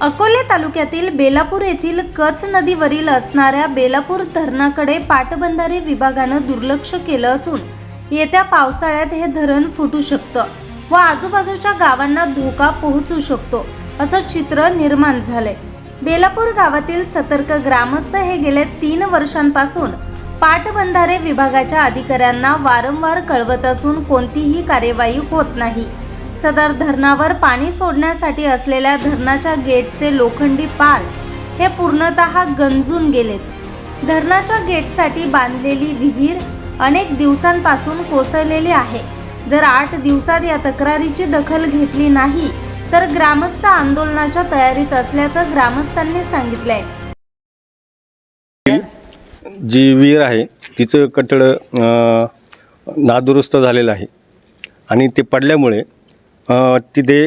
अकोले तालुक्यातील बेलापूर येथील कच नदीवरील असणाऱ्या बेलापूर धरणाकडे पाटबंधारे विभागानं दुर्लक्ष केलं असून येत्या पावसाळ्यात हे धरण फुटू शकतं व आजूबाजूच्या गावांना धोका पोहोचू शकतो असं चित्र निर्माण झालंय. बेलापूर गावातील सतर्क ग्रामस्थ हे गेले तीन वर्षांपासून पाटबंधारे विभागाच्या अधिकाऱ्यांना वारंवार कळवत असून कोणतीही कार्यवाही होत नाही. सदर धरणावर पाणी सोडण्यासाठी असलेल्या धरणाच्या गेटचे लोखंडी पाल हे पूर्णतः गंजून गेलेत. धरणाच्या गेटसाठी बांधलेली विहीर अनेक दिवसांपासून कोसळलेली आहे. जर आठ दिवसात या तक्रारीची दखल घेतली नाही तर ग्रामस्थ आंदोलनाच्या तयारीत असल्याचं ग्रामस्थांनी सांगितलंय. जी विहीर आहे तिचं कठड नादुरुस्त झालेलं आहे. आणि ते पडल्यामुळे तिथे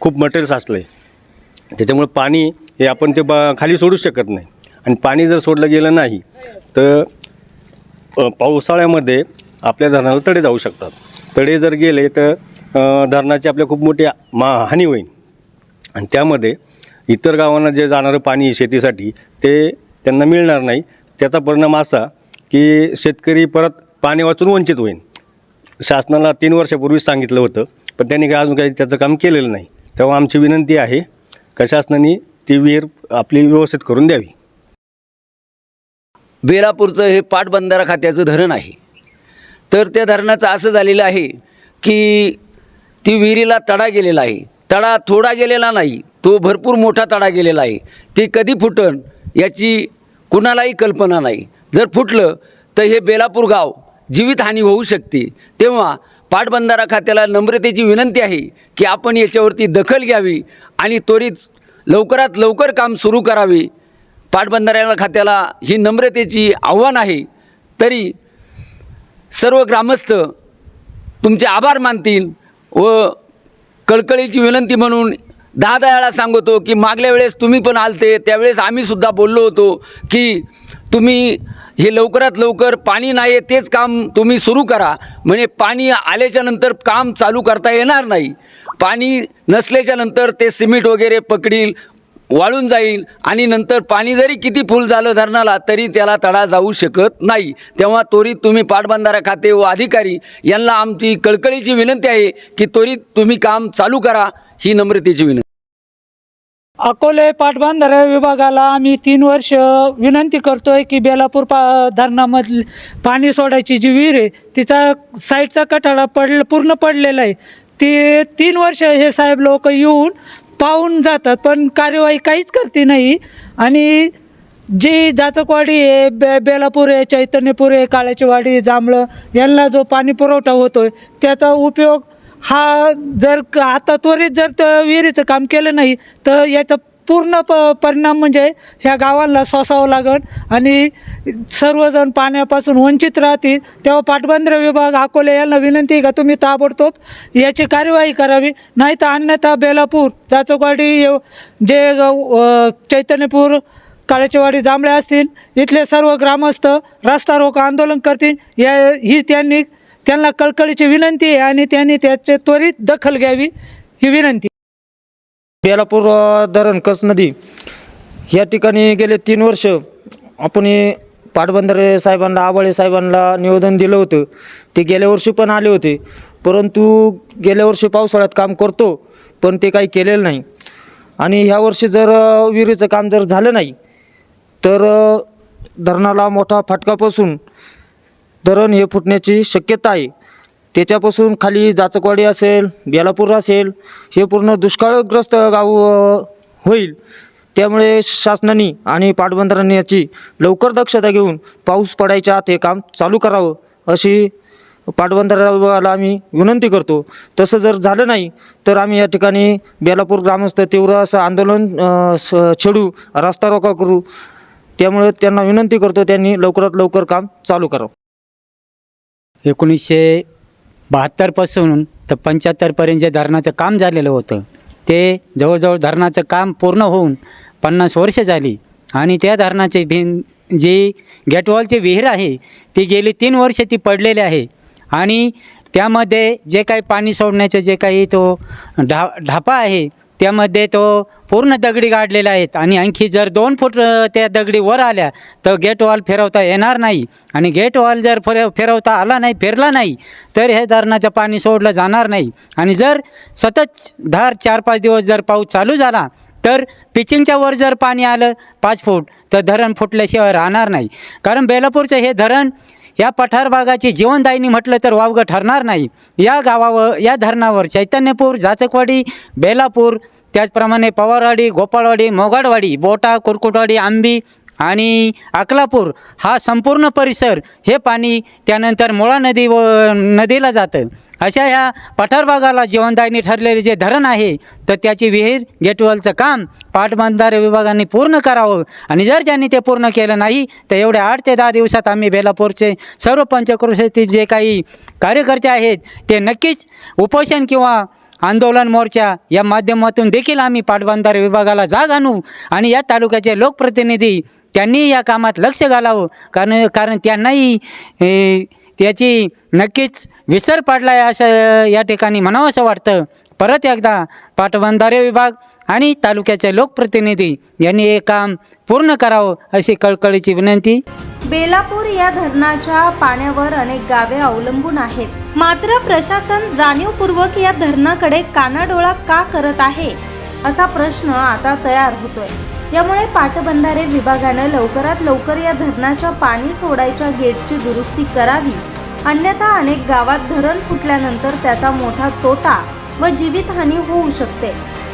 खूप मटेरियल साचलं आहे त्याच्यामुळं पाणी हे आपण ते बा खाली सोडू शकत नाही. आणि पाणी जर सोडलं गेलं नाही तर पावसाळ्यामध्ये आपल्या धरणाला तडे जाऊ शकतात. तडे जर गेले तर धरणाची आपल्या खूप मोठी मा हानी होईल. आणि त्यामध्ये इतर गावांना जे जाणारं पाणी शेतीसाठी ते त्यांना मिळणार नाही. त्याचा परिणाम असा की शेतकरी परत पाणी वाचून वंचित होईल. शासनाला तीन वर्षापूर्वीच सांगितलं होतं पण त्यांनी काय अजून काही त्याचं काम केलेलं नाही. तेव्हा आमची विनंती आहे का शासनाने ती विहीर आपली व्यवस्थित करून द्यावी. बेलापूरचं हे पाटबंधारा खात्याचं धरण आहे. तर त्या धरणाचं असं झालेलं आहे की ती विहिरीला तडा गेलेला आहे. तडा थोडा गेलेला नाही तो भरपूर मोठा तडा गेलेला आहे. ते कधी फुटन याची कुणालाही कल्पना नाही. जर फुटलं तर हे बेलापूर गाव जीवितहानी होऊ शकते. तेव्हा पाटबंधारा खात्याला नम्रतेची विनंती आहे की आपण याच्यावरती दखल घ्यावी आणि त्वरित लवकरात लवकर काम सुरू करावे. पाटबंधाऱ्याला खात्याला ही नम्रतेची आव्हान आहे. तरी सर्व ग्रामस्थ तुमचे आभार मानतील व कळकळीची विनंती म्हणून दहा दहा वेळा सांगतो की मागल्या वेळेस तुम्ही पण आलते त्यावेळेस आम्हीसुद्धा बोललो होतो की तुम्ही हे लवकरात लवकर पाणी नाही आहे तेच काम तुम्ही सुरू करा. म्हणजे पाणी आल्याच्यानंतर काम चालू करता येणार नाही. पाणी नसल्याच्या नंतर ते सिमेंट वगैरे पकडील वाळून जाईल आणि नंतर पाणी जरी किती फुल झालं धरणाला तरी त्याला तडा जाऊ शकत नाही. तेव्हा त्वरित तुम्ही पाटबंधारा खाते व अधिकारी यांना आमची कळकळीची विनंती आहे की त्वरित तुम्ही काम चालू करा ही नम्रतेची विनंती. अकोले पाटबंधारे विभागाला आम्ही तीन वर्ष विनंती करतोय की बेलापूर पा धरणामधली पाणी सोडायची जी विहीर आहे तिचा साईडचा कठाडा पड पूर्ण पडलेला आहे. ती तीन वर्ष हे साहेब लोक येऊन पाहून जातात पण कार्यवाही काहीच करते नाही. आणि जी जाचकवाडी आहे बे बेलापूर आहे चैतन्यपूर आहे काळ्याची वाडी जांभळं यांना जो पाणी पुरवठा आहे त्याचा उपयोग हा जर क- आता त्वरित जर त विहिरीचं काम केलं नाही तर याचा पूर्ण प परिणाम म्हणजे ह्या गावाला सोसावं लागेल आणि सर्वजण पाण्यापासून वंचित राहतील. तेव्हा पाटबंधारे विभाग अकोले यांना विनंती आहे का तुम्ही ताबडतोब याची कार्यवाही करावी. नाही तर अन्यथा बेलापूर जाचोगाडी येव- जे चैतन्यपूर काळेचेवाडी जांभळे असतील इथले सर्व ग्रामस्थ रस्ता रोको आंदोलन करतील. या ही त्यांनी त्यांना कळकळीची विनंती आहे आणि त्यांनी त्याचे त्वरित दखल घ्यावी ही विनंती. बेलापूर धरण कस नदी या ठिकाणी गेले तीन वर्ष आपण पाटबंधारे साहेबांना आबाळे साहेबांना निवेदन दिलं होतं. ते गेल्या वर्षी पण आले होते. परंतु गेल्या वर्षी पावसाळ्यात काम करतो पण ते काही केलेलं नाही. आणि ह्या वर्षी जर विहिरीचं काम जर झालं नाही तर धरणाला मोठा फटका बसून धरण हे फुटण्याची शक्यता आहे. त्याच्यापासून खाली जाचकवाडी असेल बेलापूर असेल हे पूर्ण दुष्काळग्रस्त गाव होईल. त्यामुळे शासनाने आणि पाटबंधारांनी याची लवकर दक्षता घेऊन पाऊस पडायच्या आत हे काम चालू करावं अशी पाटबंधाराला विभागाला आम्ही विनंती करतो. तसं जर झालं नाही तर आम्ही या ठिकाणी बेलापूर ग्रामस्थ तीव्र असं आंदोलन स छेडू रस्ता रोका करू. त्यामुळे त्यांना विनंती करतो त्यांनी लवकरात लवकर काम चालू करावं. एकोणीसशे बहात्तरपासून तर पंच्याहत्तरपर्यंत जे धरणाचं काम झालेलं होतं ते जवळजवळ धरणाचं काम पूर्ण होऊन पन्नास वर्ष झाली. आणि त्या धरणाचे भिन जी गेटवॉलची विहीर आहे ती गेली तीन वर्ष ती पडलेली आहे. आणि त्यामध्ये जे काही पाणी सोडण्याचं जे काही तो ढा ढापा आहे त्यामध्ये तो पूर्ण दगडी गाडलेला आहेत. आणि आणखी जर दोन फूट त्या दगडी वर आल्या तर गेट वॉल फिरवता येणार नाही. आणि गेट वॉल जर फिर फिरवता आला नाही फिरला नाही तर हे धरणाचं पाणी सोडलं जाणार नाही. आणि जर सतत धार चार पाच दिवस जर पाऊस चालू झाला तर पिचिंगच्या वर जर पाणी आलं पाच फूट तर धरण फुटल्याशिवाय राहणार नाही. कारण बेलापूरचं हे धरण या पठार भागाची जीवनदायिनी म्हटलं तर वावगं ठरणार नाही. या गावावर या धरणावर चैतन्यपूर जाचकवाडी बेलापूर त्याचप्रमाणे पवारवाडी गोपाळवाडी मोगाडवाडी बोटा कुरकुटवाडी आंबी आणि अकलापूर हा संपूर्ण परिसर हे पाणी त्यानंतर मुळा नदी व नदीला जातं. अशा ह्या पठार भागाला जीवनदायिनी ठरलेले जे धरण आहे तर त्याची विहीर गेटवलचं काम पाटबंधारे विभागाने पूर्ण करावं आणि जर ज्यांनी ते पूर्ण केलं नाही तर एवढ्या आठ ते दहा दिवसात आम्ही बेलापूरचे सर्व पंचक्रोशीतील जे काही कार्यकर्ते आहेत ते नक्कीच उपोषण किंवा आंदोलन मोर्चा या माध्यमातून देखील आम्ही पाटबंधारे विभागाला जाग आणू आणि या तालुक्याचे लोकप्रतिनिधी त्यांनी या कामात लक्ष घालावं. कारण कारण त्यांनाही त्याची नक्कीच विसर पडला आहे असं या ठिकाणी म्हणावं असं वाटतं. परत एकदा पाटबंधारे विभाग आणि तालुक्याचे लोकप्रतिनिधी यांनी हे काम पूर्ण करावं अशी कळकळीची विनंती. बेलापूर या धरणाच्या पाण्यावर अनेक गावे अवलंबून आहेत. मात्र प्रशासन जाणीवपूर्वक या धरणाकडे कानाडोळा का करत आहे असा प्रश्न आता तयार होतोय. यामुळे पाटबंधारे विभागानं लवकरात लवकर या धरणाच्या पाणी सोडायच्या गेटची दुरुस्ती करावी. अन्यथा अनेक गावात धरण फुटल्यानंतर त्याचा मोठा तोटा व जीवितहानी होऊ शकते.